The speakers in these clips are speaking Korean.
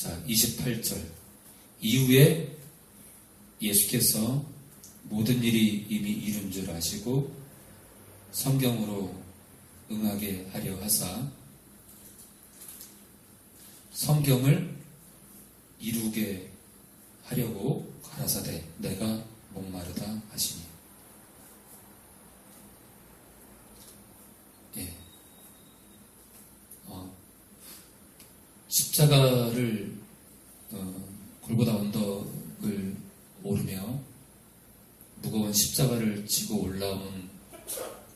자, 28절. 이후에 예수께서 모든 일이 이미 이룬 줄 아시고 성경으로 응하게 하려 하사 성경을 이루게 하려고 가라사대 내가 목마르다 하시니 예. 어, 십자가를 어, 골고다 언덕을 오르며 무거운 십자가를 지고 올라온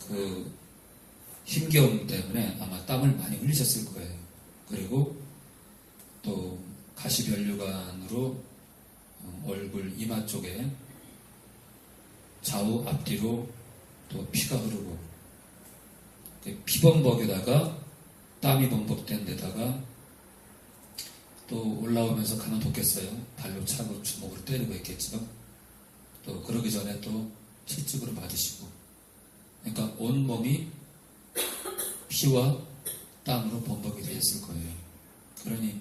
그 힘겨움 때문에 아마 땀을 많이 흘리셨을 거예요. 그리고 또 가시변류관으로 어, 얼굴 이마 쪽에 좌우 앞뒤로 또 피가 흐르고 그 피범벅에다가 땀이 범벅된 데다가 또 올라오면서 가만 뒀겠어요. 발로 차고 주먹으로 때리고 했겠죠. 또 그러기 전에 또 채찍으로 맞으시고 그러니까 온 몸이 피와 땀으로 범벅이 되었을 거예요. 그러니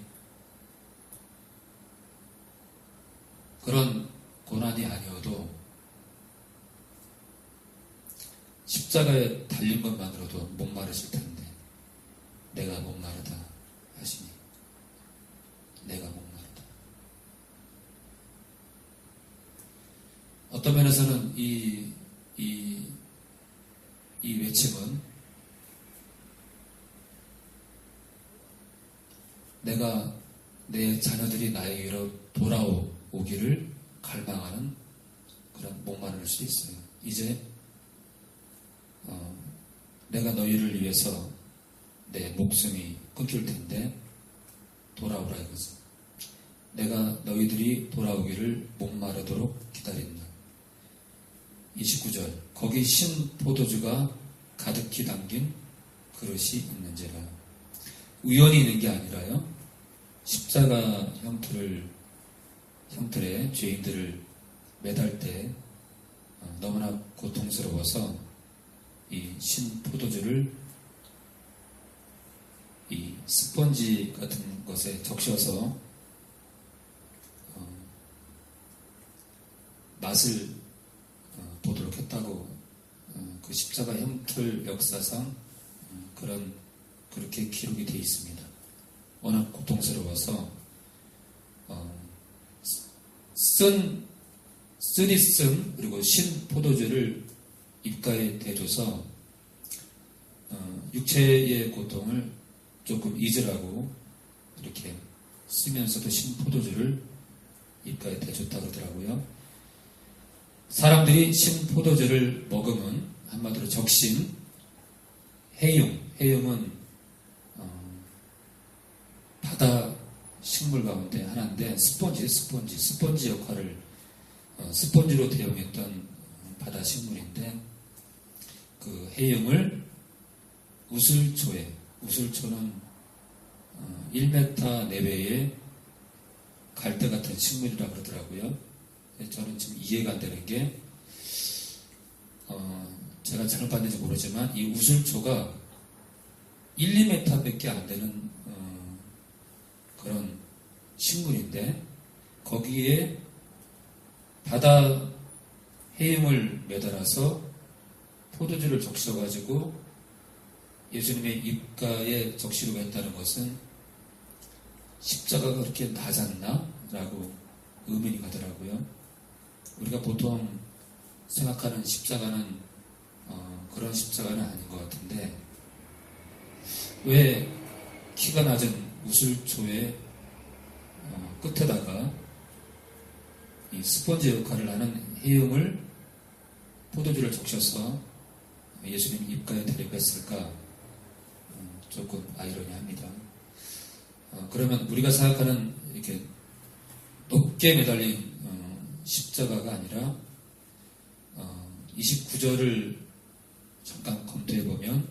그런 고난이 아니어도 십자가에 달린 것만으로도 목마르실 텐데 내가 목마르다 하시니 내가 목마르다. 어떤 면에서는 이, 이, 이 외침은 내가 내 자녀들이 나에게로 돌아오기를 갈망하는 그런 목마를 수 있어요. 이제 어, 내가 너희를 위해서 내 목숨이 끊길 텐데 돌아오라 이거죠. 내가 너희들이 돌아오기를 목마르도록 기다린다. 29절 거기 신 포도주가 가득히 담긴 그릇이 있는지라 우연히 있는 게 아니라요 십자가 형틀을 형틀에 죄인들을 매달 때 어, 너무나 고통스러워서 이 신 포도주를 이 스펀지 같은 것에 적셔서 어, 맛을 어, 보도록 했다고 어, 그 십자가 형틀 역사상 어, 그런 그렇게 기록이 되어 있습니다. 워낙 고통스러워서 어, 쓴 쓰리쓴 그리고 신 포도주를 입가에 대줘서 어, 육체의 고통을 조금 잊으라고 이렇게 쓰면서도 신 포도주를 입가에 대줬다 그러더라고요. 사람들이 신 포도주를 먹으면 한마디로 적신, 해융, 해융은 어, 바다 식물 가운데 하나인데 스펀지, 스펀지, 스펀지 역할을 어, 스펀지로 대용했던 바다 식물인데 그 해융을 우슬초에 어, 1m 내외의 갈대 같은 식물이라 그러더라고요. 저는 지금 이해가 안 되는 게 어, 제가 잘못 봤는지 모르지만 이 우슬초가 1, 2m밖에 안 되는 어, 그런 식물인데 거기에 바다 해임을 매달아서 포도주를 적셔가지고 예수님의 입가에 적시려고 했다는 것은 십자가가 그렇게 낮았나? 라고 의문이 가더라고요. 우리가 보통 생각하는 십자가는 어, 그런 십자가는 아닌 것 같은데 왜 키가 낮은 우슬초의 어, 끝에다가 이 스펀지 역할을 하는 해용을 포도주를 적셔서 예수님 입가에 대려고 했을까 음, 조금 아이러니합니다. 어, 그러면 우리가 생각하는 이렇게 높게 매달린 어, 십자가가 아니라 어, 29절을 잠깐 검토해 보면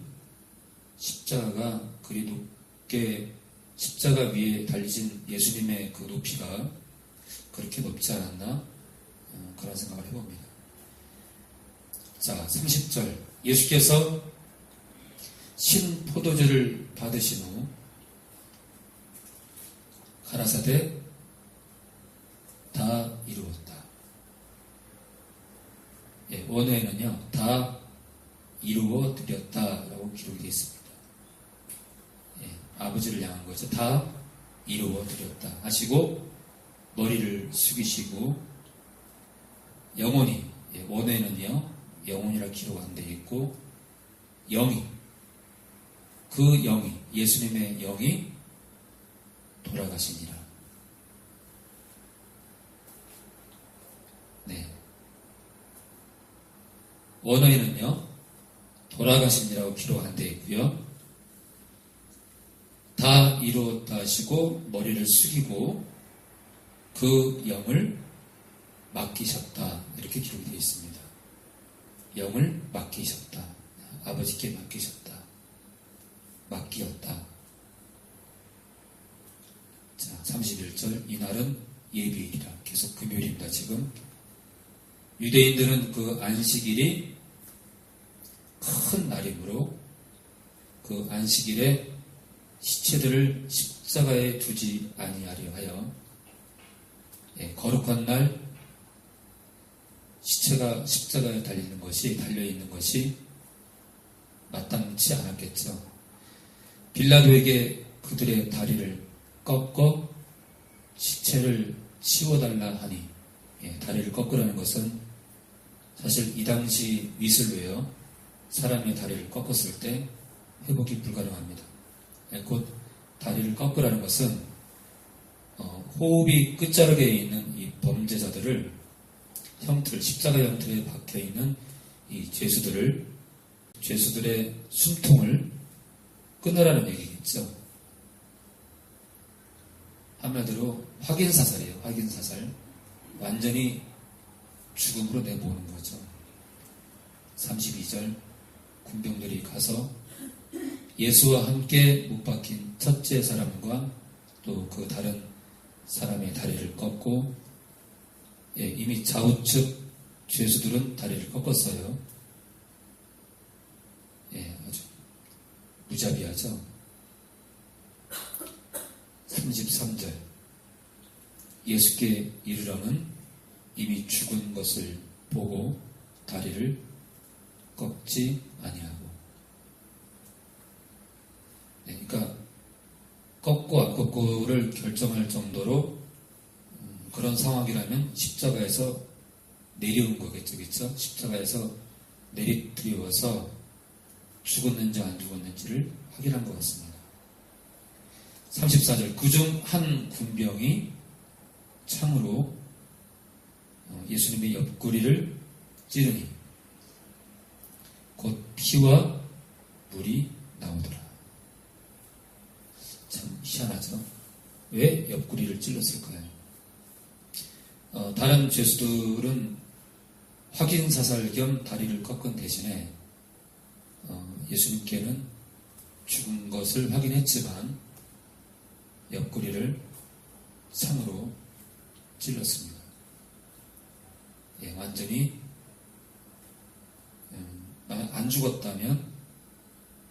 십자가가 그리 높게 십자가 위에 달리신 예수님의 그 높이가 그렇게 높지 않았나 어, 그런 생각을 해봅니다. 자, 30절 예수께서 신 포도주를 받으신 후 가라사대 다 이루었다. 예, 원어에는요, 다 이루어 드렸다라고 기록이 되어 있습니다. 예, 아버지를 향한 거죠. 다 이루어 드렸다. 하시고, 머리를 숙이시고, 영원히, 예, 원어에는요, 영혼이라 기록 안 되어 있고, 영이, 그 영이, 예수님의 영이 돌아가시니라. 네. 원어에는요, 돌아가시니라고 기록 안 되어 있고요. 다 이루었다 하시고 머리를 숙이고 그 영을 맡기셨다 이렇게 기록이 되어 있습니다. 영을 맡기셨다. 아버지께 맡기셨다. 맡기었다. 자, 31절 이날은 예비일이라 계속 금요일입니다. 지금 유대인들은 그 안식일이 큰 날이므로 그 안식일에 시체들을 십자가에 두지 아니하려 하여 예, 거룩한 날 시체가 십자가에 달리는 것이 달려 있는 것이 마땅치 않았겠죠. 빌라도에게 그들의 다리를 꺾어 시체를 치워달라 하니 예, 다리를 꺾으라는 것은 사실 이 당시 미술로요 사람의 다리를 꺾었을 때 회복이 불가능합니다. 예, 곧 다리를 꺾으라는 것은 어, 호흡이 끝자락에 있는 이 범죄자들을 형틀 십자가 형틀에 박혀 있는 이 죄수들을 죄수들의 숨통을 끊으라는 얘기겠죠. 한마디로 확인 사살이에요. 확인 사살. 완전히 죽음으로 내보는 거죠. 32절 군병들이 가서 예수와 함께 못 박힌 첫째 사람과 또 그 다른 사람의 다리를 꺾고 예, 이미 좌우측 죄수들은 다리를 꺾었어요. 예, 아주 무자비하죠. 33절 예수께 이르러는 이미 죽은 것을 보고 다리를 꺾지 아니하고 네, 그러니까 꺾고 안 꺾고를 결정할 정도로 음, 그런 상황이라면 십자가에서 내려온 거겠죠, 그렇죠? 십자가에서 내리드리워서 죽었는지 안 죽었는지를 확인한 것 같습니다. 34절 그중 한 군병이 창으로 어, 예수님의 옆구리를 찌르니 곧 피와 물이 나오더라. 참 희한하죠. 왜 옆구리를 찔렀을까요? 어, 다른 죄수들은 확인 사살 겸 다리를 꺾은 대신에 어, 예수님께는 죽은 것을 확인했지만 옆구리를 상으로 찔렀습니다. 예, 완전히 음, 안 죽었다면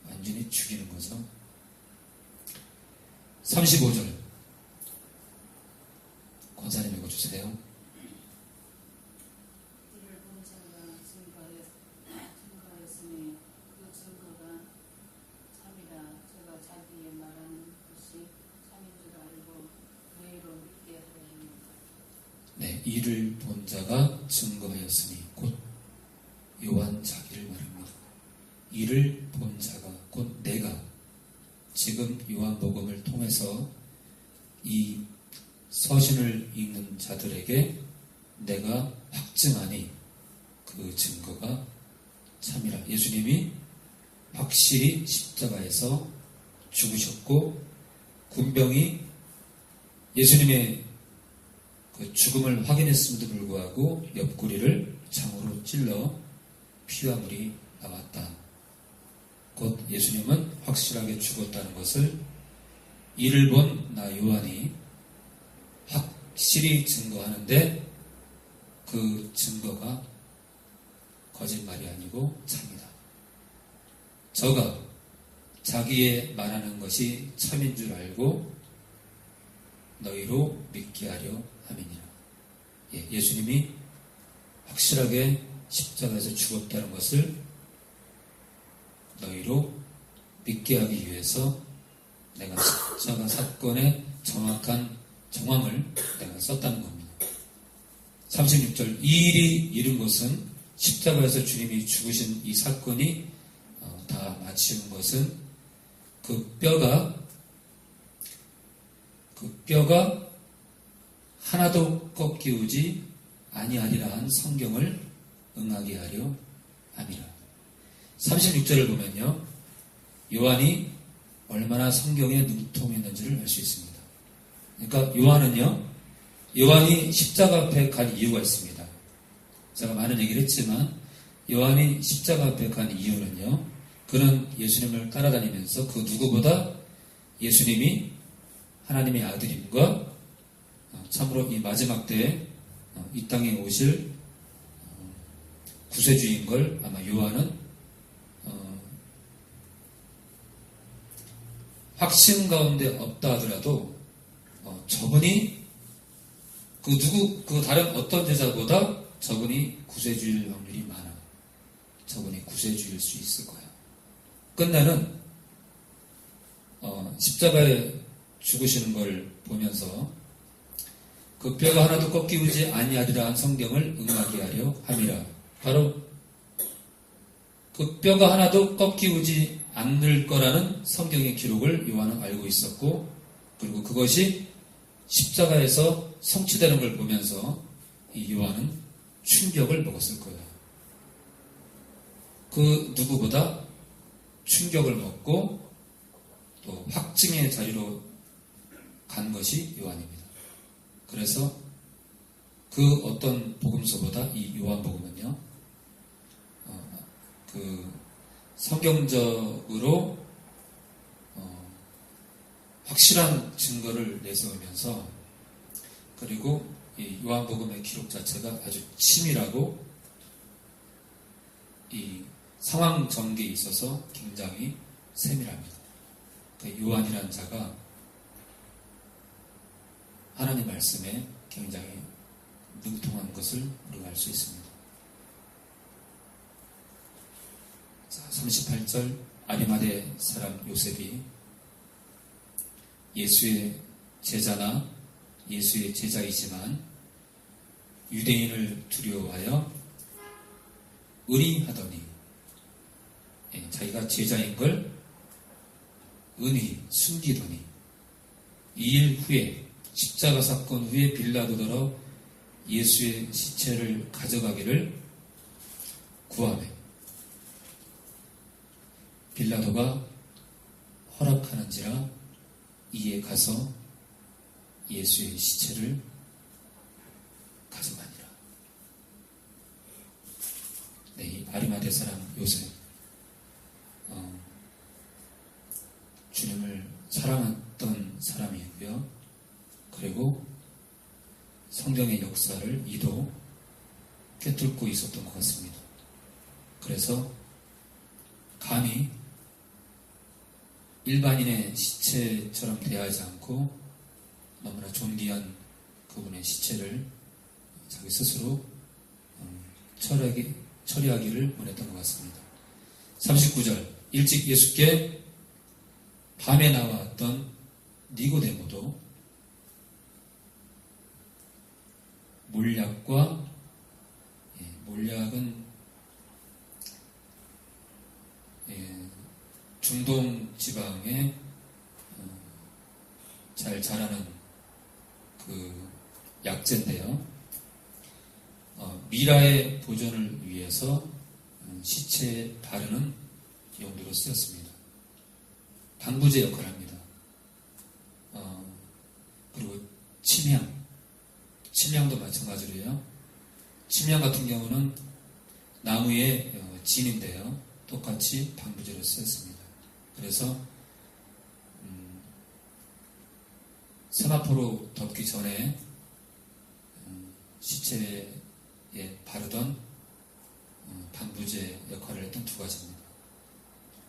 완전히 죽이는 거죠. 35절 권사님 읽어주세요. 이를 본 자가 증거하였, 증거하였으니 그 증거가 참이라 제가 자기의 말하는 것이 참인 줄 알고 너희로 믿게 하려니까 네, 이를 본 자가 증거하였으니 곧 요한 자기를 말합니다. 이를 본 자가 곧 내가 지금 요한복음을 통해서 이 서신을 읽는 자들에게 내가 확증하니 그 증거가 참이라. 예수님이 확실히 십자가에서 죽으셨고 군병이 예수님의 그 죽음을 확인했음에도 불구하고 옆구리를 창으로 찔러 피와 물이 나왔다. 곧 예수님은 확실하게 죽었다는 것을 이를 본 나 요한이 확실히 증거하는데 그 증거가 거짓말이 아니고 참이다. 저가 자기의 말하는 것이 참인 줄 알고 너희로 믿게 하려 함이니라. 예, 예수님이 확실하게 십자가에서 죽었다는 것을 너희로 믿게 하기 위해서 내가 십자가 사건의 정확한 정황을 내가 썼다는 겁니다. 36절 이 일이 이룬 것은 십자가에서 주님이 죽으신 이 사건이 어, 다 마치는 것은 그 뼈가 그 뼈가 하나도 꺾이우지 아니하리라 한 성경을 응하게 하려 함이라. 36절을 보면요. 요한이 얼마나 성경에 능통했는지를 알 수 있습니다. 그러니까 요한은요. 요한이 십자가 앞에 간 이유가 있습니다. 제가 많은 얘기를 했지만 요한이 십자가 앞에 간 이유는요. 그는 예수님을 따라다니면서 그 누구보다 예수님이 하나님의 아들임과 어, 참으로 이 마지막 때에 어, 이 땅에 오실 어, 구세주인 걸 아마 요한은 어, 확신 가운데 없다 하더라도 어, 저분이 그 누구 그 다른 어떤 제자보다 저분이 구세주일 확률이 많아. 저분이 구세주일 수 있을 거야. 끝내는 어, 십자가에 죽으시는 걸 보면서 그 뼈가 하나도 꺾이지 아니하리라 한 성경을 응하게 하려 함이라. 바로 그 뼈가 하나도 꺾이지 않을 거라는 성경의 기록을 요한은 알고 있었고 그리고 그것이 십자가에서 성취되는 걸 보면서 이 요한은 충격을 먹었을 거예요. 그 누구보다 충격을 먹고 또 확증의 자리로 간 것이 요한입니다. 그래서 그 어떤 복음서보다 이 요한복음은요, 어, 그 성경적으로 어, 확실한 증거를 내세우면서 그리고 이 요한복음의 기록 자체가 아주 치밀하고 이 상황 전개에 있어서 굉장히 세밀합니다. 그 요한이라는 자가 하나님 말씀에 굉장히 능통한 것을 우리가 알 수 있습니다. 자, 38절 아리마대 사람 요셉이 예수의 제자나 예수의 제자이지만 유대인을 두려워하여 의리하더니 예, 자기가 제자인 걸 은히 숨기더니 이일 후에 십자가 사건 후에 빌라도더러 예수의 시체를 가져가기를 구하매 빌라도가 허락하는지라 이에 가서 예수의 시체를 가져가니라. 네, 이 아리마대 사람 요셉 어, 주님을 사랑했던 사람이고요. 그리고 성경의 역사를 이도 꿰뚫고 있었던 것 같습니다. 그래서 감히 일반인의 시체처럼 대하지 않고 너무나 존귀한 그분의 시체를 자기 스스로 음, 처리하기, 처리하기를 원했던 것 같습니다. 39절 일찍 예수께 밤에 나왔던 니고데모도 몰약과 예, 몰약은 예, 중동 지방에 어, 잘 자라는 그 약재인데요. 어, 미라의 보존을 위해서 음, 시체에 바르는 용도로 쓰였습니다. 방부제 역할을 합니다. 어, 그리고 침향, 침향도 마찬가지로요. 침향 같은 경우는 나무의 어, 진인데요. 똑같이 방부제로 쓰였습니다. 그래서 음, 세마포로 덮기 전에 음, 시체에 바르던 음, 방부제 역할을 했던 두 가지입니다.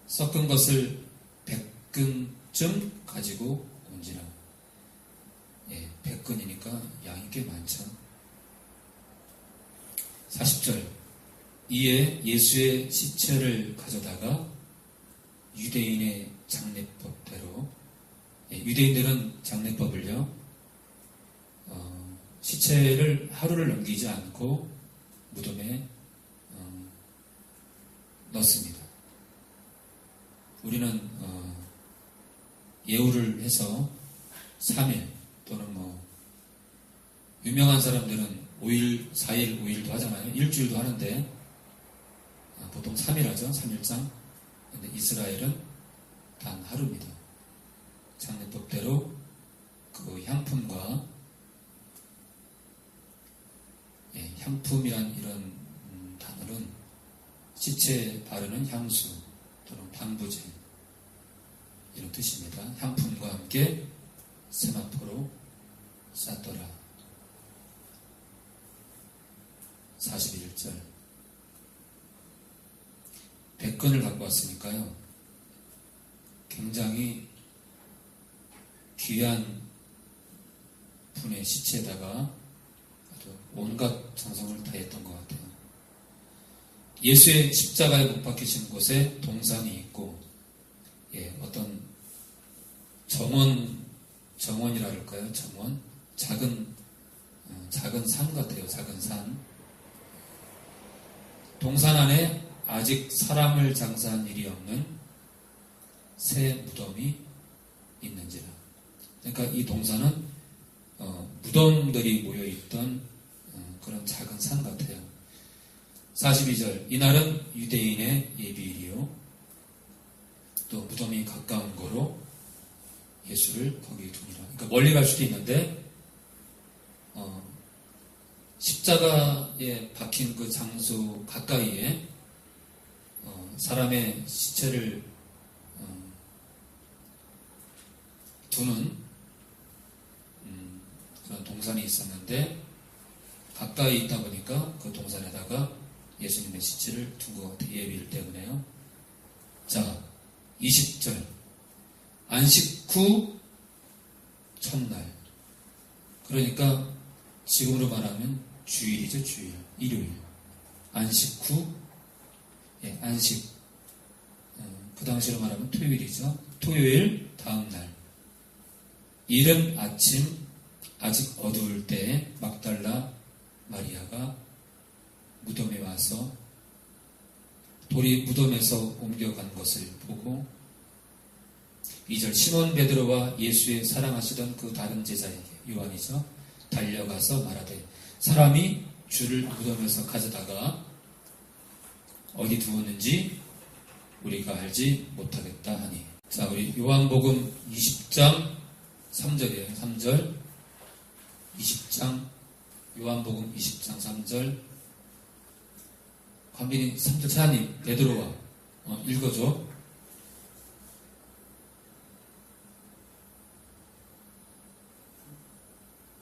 섞은 것을 100금쯤 가지고 온지라 예, 100건이니까 양이 꽤 많죠. 40절. 이에 예수의 시체를 가져다가 유대인의 장례법대로 예, 유대인들은 장례법을요 어, 시체를 하루를 넘기지 않고 무덤에 어, 넣습니다. 우리는 어, 예우를 해서 3일 또는 뭐 유명한 사람들은 5일, 4일, 5일도 하잖아요. 일주일도 하는데 아, 보통 3일 하죠. 3일장. 근데 이스라엘은 단 하루입니다. 장례법대로 그 향품과 예, 향품이란 이런 음, 단어는 시체에 바르는 향수 또는 방부제 이런 뜻입니다. 향품과 함께 세마포로 쌌더라. 41절 100건을 갖고 왔으니까요. 굉장히 귀한 분의 시체에다가 온갖 정성을 다했던 것 같아요. 예수의 십자가에 못 박히신 곳에 동산이 있고, 예, 어떤 정원, 정원이라 할까요? 정원? 작은, 어, 작은 산 같아요. 작은 산. 동산 안에 아직 사람을 장사한 일이 없는 새 무덤이 있는지라. 그러니까 이 동산은 어, 무덤들이 모여있던 어, 그런 작은 산 같아요. 42절 이날은 유대인의 예비일이요 또 무덤이 가까운 거로 예수를 거기 두니라. 그러니까 멀리 갈 수도 있는데 어, 십자가에 박힌 그 장소 가까이에 어, 사람의 시체를 어, 두는 음, 그런 동산이 있었는데 가까이 있다 보니까 그 동산에다가 예수님의 시체를 둔 것 같아요. 예비일 때문에요. 자, 20절. 안식 후 첫날. 그러니까 지금으로 말하면 주일이죠, 주일. 일요일. 안식 후, 예, 안식. 어, 그 당시로 말하면 토요일이죠. 토요일 다음 날. 이른 아침 아직 어두울 때 막달라 마리아가 무덤에 와서 돌이 무덤에서 옮겨간 것을 보고 이절 시몬 베드로와 예수의 사랑하시던 그 다른 제자에게 요한이죠 달려가서 말하되 사람이 주를 무덤에서 가져다가 어디 두었는지 우리가 알지 못하겠다 하니. 자 우리 요한복음 20장 3절이에요. 3절. 20장 요한복음 20장 3절. 관빈이 3절. 차님 베드로와. 어, 읽어줘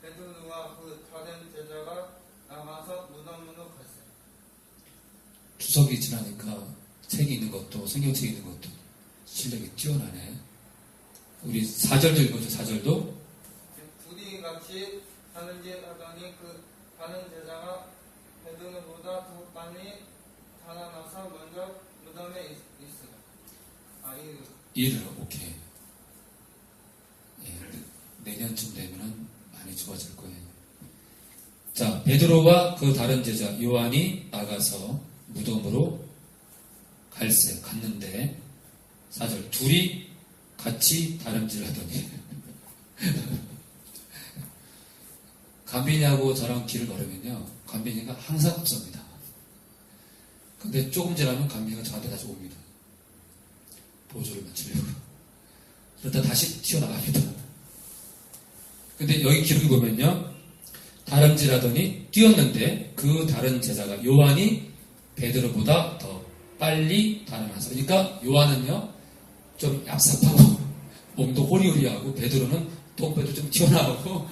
베드로와 그 다른 제자가 나가서 무덤으로 갔어요. 추석이 지나니까 책이 있는 것도 성경책이 있는 것도 실력이 뛰어나네 우리 4절도 읽어줘 4절도 둘이 같이 다른 집 하더니 그 다른 제자가 베드로보다 더 빨리 달아나서 먼저 무덤에 있, 있어요. 아, 이 이해를 오케이 예, 내년쯤 되면은 많이 좋아질 거예요. 자 베드로와 그 다른 제자 요한이 나가서 무덤으로 갈새 갔는데 사절 둘이 같이 다름질 하더니 간빈이하고 저랑 길을 걸으면요 간빈이가 항상 앞섭니다. 근데 조금 지나면 간빈이가 저한테 다시 옵니다. 보조를 맞추려고. 그러다 다시 튀어나갑니다. 근데 여기 기록이 보면요. 다름질하더니 뛰었는데 그 다른 제자가 요한이 베드로보다 더 빨리 달아나서 그러니까 요한은요 좀 얍삽하고 몸도 호리호리하고 베드로는 똥배도 좀 튀어나오고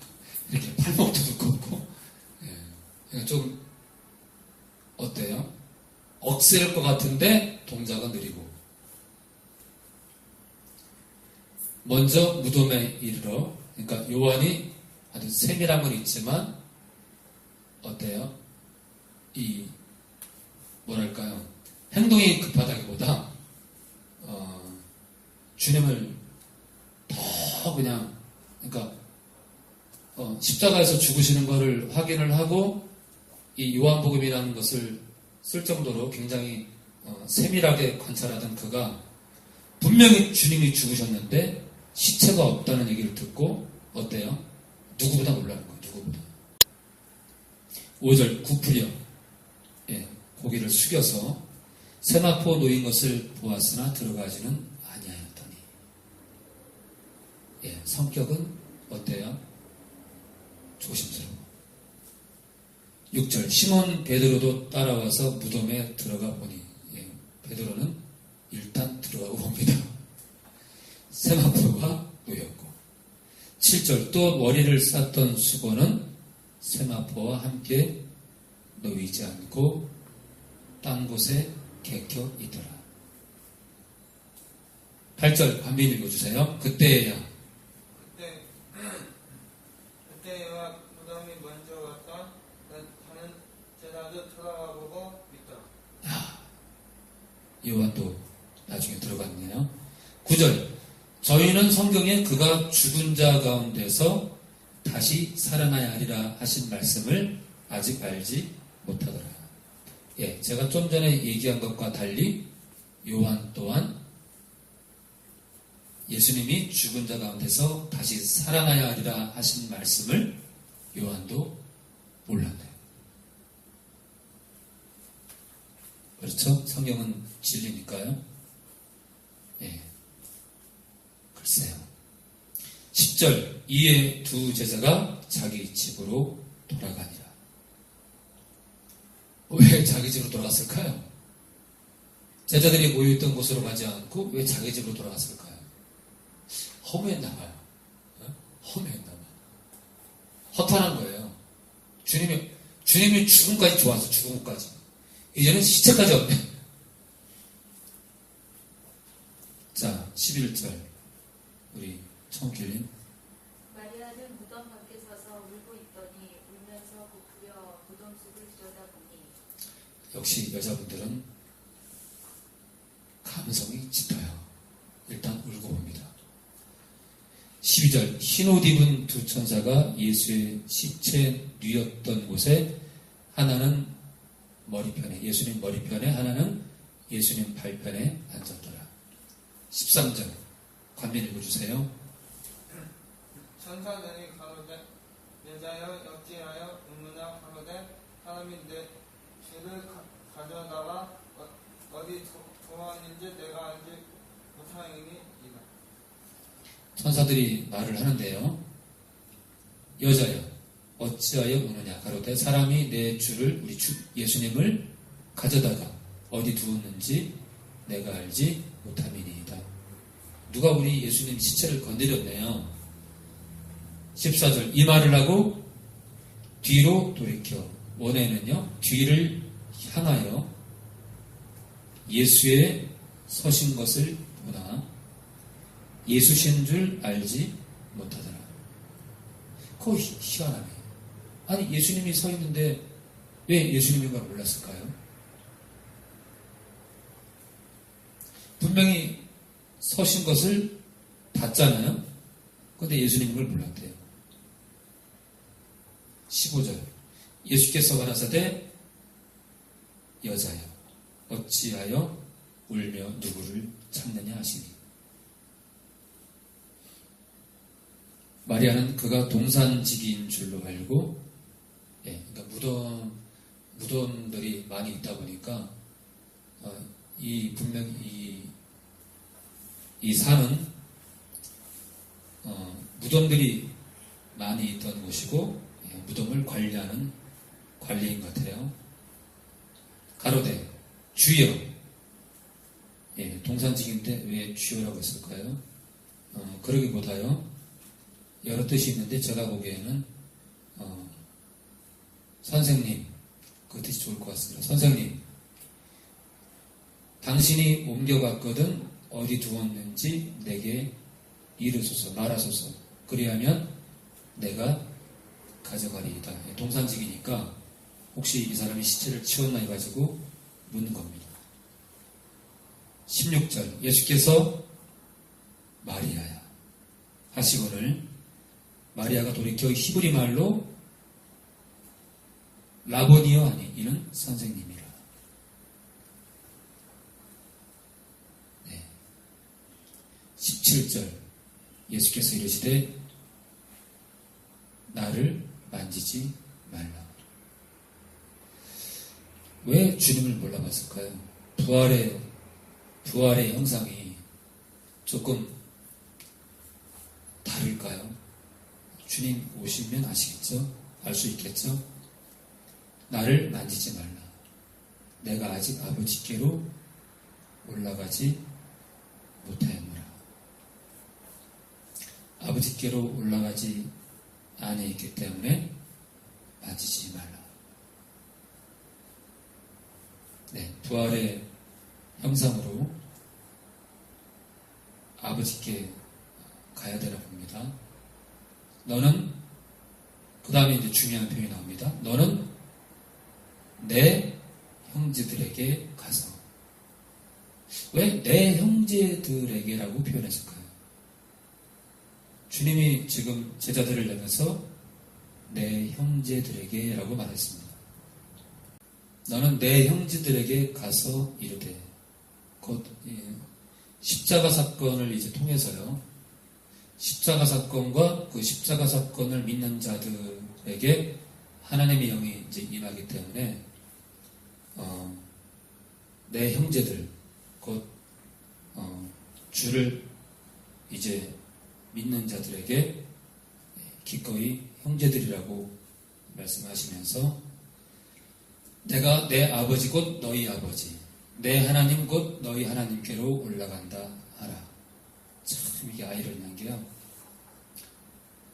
이렇게 팔목도 두껍고 예. 그러니까 좀 어때요? 억세일 것 같은데 동작은 느리고 먼저 무덤에 이르러 그러니까 요한이 아주 세밀함은 있지만 어때요? 이 뭐랄까요? 행동이 급하다기보다 어, 주님을 더 그냥 그러니까 어, 십자가에서 죽으시는 것을 확인을 하고 이 요한복음이라는 것을 쓸 정도로 굉장히 어, 세밀하게 관찰하던 그가 분명히 주님이 죽으셨는데 시체가 없다는 얘기를 듣고 어때요? 누구보다 놀라는 거예요. 누구보다. 5절 구풀이요. 예, 고개를 숙여서 세마포 놓인 것을 보았으나 들어가지는 아니하였더니 예, 성격은 어때요? 조심스러워. 6절 시몬 베드로도 따라와서 무덤에 들어가 보니 예, 베드로는 일단 들어가고 봅니다. 세마포가 놓였고 7절 또 머리를 쌌던 수건은 세마포와 함께 놓이지 않고 딴 곳에 개켜 있더라. 8절 반비 읽어주세요. 그때야 그때 그때와 무덤이 먼저 왔다. 다른 제자도 돌아와 보고 믿더라. 요한도 나중에 들어갔네요. 9절 저희는 성경에 그가 죽은 자 가운데서 다시 살아나야 하리라 하신 말씀을 아직 알지 못하더라. 예, 제가 좀 전에 얘기한 것과 달리 요한 또한 예수님이 죽은 자 가운데서 다시 살아나야 하리라 하신 말씀을 요한도 몰랐네요. 그렇죠? 성경은 진리니까요. 예. 글쎄요. 10절 이에 두 제자가 자기 집으로 돌아가니라. 왜 자기 집으로 돌아갔을까요? 제자들이 모여있던 곳으로 가지 않고 왜 자기 집으로 돌아갔을까요? 허무했나 봐요. 어? 허무했나봐요. 허탄한 거예요. 주님이, 주님이 죽음까지 좋아서 죽음까지. 이제는 시체까지 없네. 자, 11절. 우리 청길님. 마리아는 무덤 밖에 서서 울고 있더니 울면서 부풀려 무덤 속을 들여다보니 역시 여자분들은 감성이 짙어요. 일단 울고 봅니다. 12절 흰옷 입은 두 천사가 예수의 시체 뉘었던 곳에 하나는 머리편에 예수님 머리편에 하나는 예수님 발편에 앉았더라. 13절 관면 읽어주세요. 천사들이 가로되 여자여 어찌하여 의문하 가로되 사람이 내 주를 가- 가져다가 어- 두- 두었는지 내가 알지 못하이니 이다. 천사들이 말을 하는데요. 여자여, 어찌하여 우느냐? 가로되 사람이 내 주를 우리 주 예수님을 가져다가 어디 두었는지 내가 알지 못함이니이다. 누가 우리 예수님 시체를 건드렸네요. 14절 이 말을 하고 뒤로 돌이켜 원에는요 뒤를 향하여 예수의 서신 것을 보나 예수신 줄 알지 못하더라. 그거 희- 희한하네. 아니, 예수님이 서 있는데 왜 예수님인 걸 몰랐을까요? 분명히 서신 것을 봤잖아요. 근데 예수님인 걸 몰랐대요. 15절. 예수께서 가라사대 여자여 어찌하여 울며 누구를 찾느냐 하시니 마리아는 그가 동산지기인 줄로 알고, 예, 그러니까 무덤, 무덤들이 많이 있다 보니까, 어, 이 분명 이, 이 산은, 어, 무덤들이 많이 있던 곳이고, 예, 무덤을 관리하는 관리인 것 같아요. 가로대, 주여. 예, 동산지기인데 왜 주여라고 했을까요? 어, 그러기보다요, 여러 뜻이 있는데 제가 보기에는 어, 선생님 그 뜻이 좋을 것 같습니다. 선생님 당신이 옮겨갔거든 어디 두었는지 내게 이르소서 말하소서 그리하면 내가 가져가리이다. 동산직이니까 혹시 이 사람이 시체를 치웠나 해가지고 묻는 겁니다. 16절 예수께서 마리아야 하시고는 마리아가 돌이켜 히브리 말로 라보니어 아니 이는 선생님이라. 네. 17절 예수께서 이르시되 나를 만지지 말라. 왜 주님을 몰라봤을까요? 부활의 부활의 형상이 조금 다를까요? 주님 오시면 아시겠죠? 알 수 있겠죠? 나를 만지지 말라. 내가 아직 아버지께로 올라가지 못하였노라. 아버지께로 올라가지 있기 때문에 만지지 말라. 네, 부활의 형상으로 아버지께 가야 되나 봅니다. 너는 그 다음에 이제 중요한 표현이 나옵니다. 너는 내 형제들에게 가서 왜 내 형제들에게라고 표현했을까요? 주님이 지금 제자들을 향해서 내 형제들에게 라고 말했습니다. 너는 내 형제들에게 가서 이르되 곧 예, 십자가 사건을 이제 통해서요. 십자가 사건과 그 십자가 사건을 믿는 자들에게 하나님의 영이 이제 임하기 때문에 어, 내 형제들 곧 어, 주를 이제 믿는 자들에게 기꺼이 형제들이라고 말씀하시면서 내가 내 아버지 곧 너희 아버지 내 하나님 곧 너희 하나님께로 올라간다 하라. 참 이게 아이러니한 게요.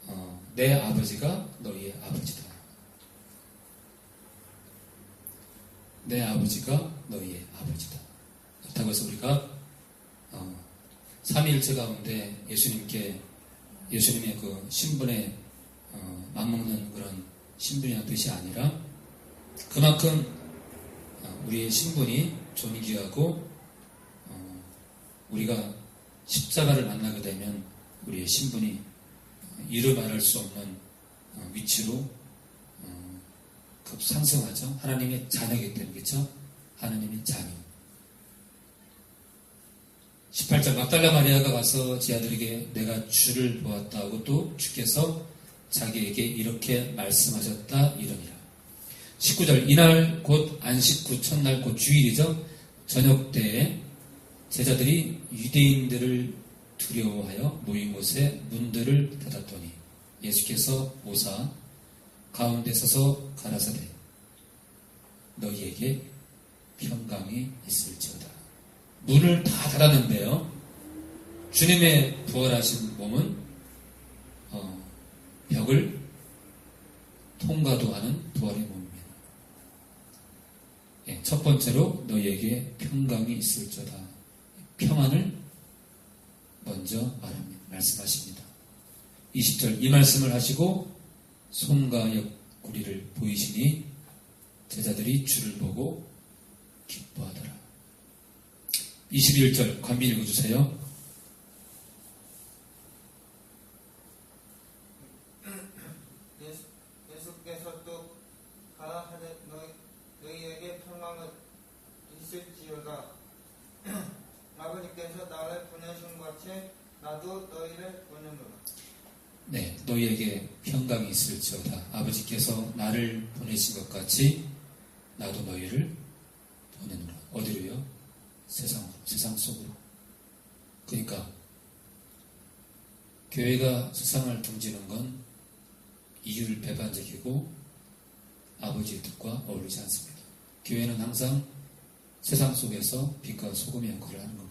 어, 내 아버지가 너희의 아버지다. 내 아버지가 너희의 아버지다. 그렇다고 해서 우리가 어, 삼위일체 가운데 예수님께 예수님의 그 신분에 어, 맞먹는 그런 신분이라는 뜻이 아니라 그만큼 어, 우리의 신분이 존귀하고 어, 우리가 십자가를 만나게 되면 우리의 신분이 이루 말할 수 없는 어, 위치로 어, 급상승하죠. 하나님의 자녀이기 때문에 그렇죠? 하나님의 자녀. 18절 막달라 마리아가 가서 제 아들에게 내가 주를 보았다 하고 또 주께서 자기에게 이렇게 말씀하셨다 이러니라. 19절 이날 곧 안식 후 첫날 곧 주일이죠. 저녁 때에 제자들이 유대인들을 두려워하여 모인 곳에 문들을 닫았더니 예수께서 오사 가운데 서서 가라사대 너희에게 평강이 있을지어다. 문을 다 닫았는데요. 주님의 부활하신 몸은 어, 벽을 통과도 하는 부활의 몸입니다. 예, 첫 번째로 너희에게 평강이 있을지어다. 평안을 먼저 말합니다. 말씀하십니다. 20절 이 말씀을 하시고 손과 옆구리를 보이시니 제자들이 주를 보고 기뻐하더라. 21절 관비 읽어주세요. 예수, 예수께서 또 가라 하되 너희, 너희에게 평강은 있을지어다 아버지께서 나를 보내신 것 같이 나도 너희를 보내노라 네, 너희에게 평강이 있을지어다. 아버지께서 나를 보내신 것 같이 나도 너희를 보내노라. 어디로요? 세상으로, 세상 속으로. 그러니까 교회가 세상을 등지는 건 이율 배반적이고 아버지의 뜻과 어울리지 않습니다. 교회는 항상 세상 속에서 빛과 소금의 역할을 하는 겁니다.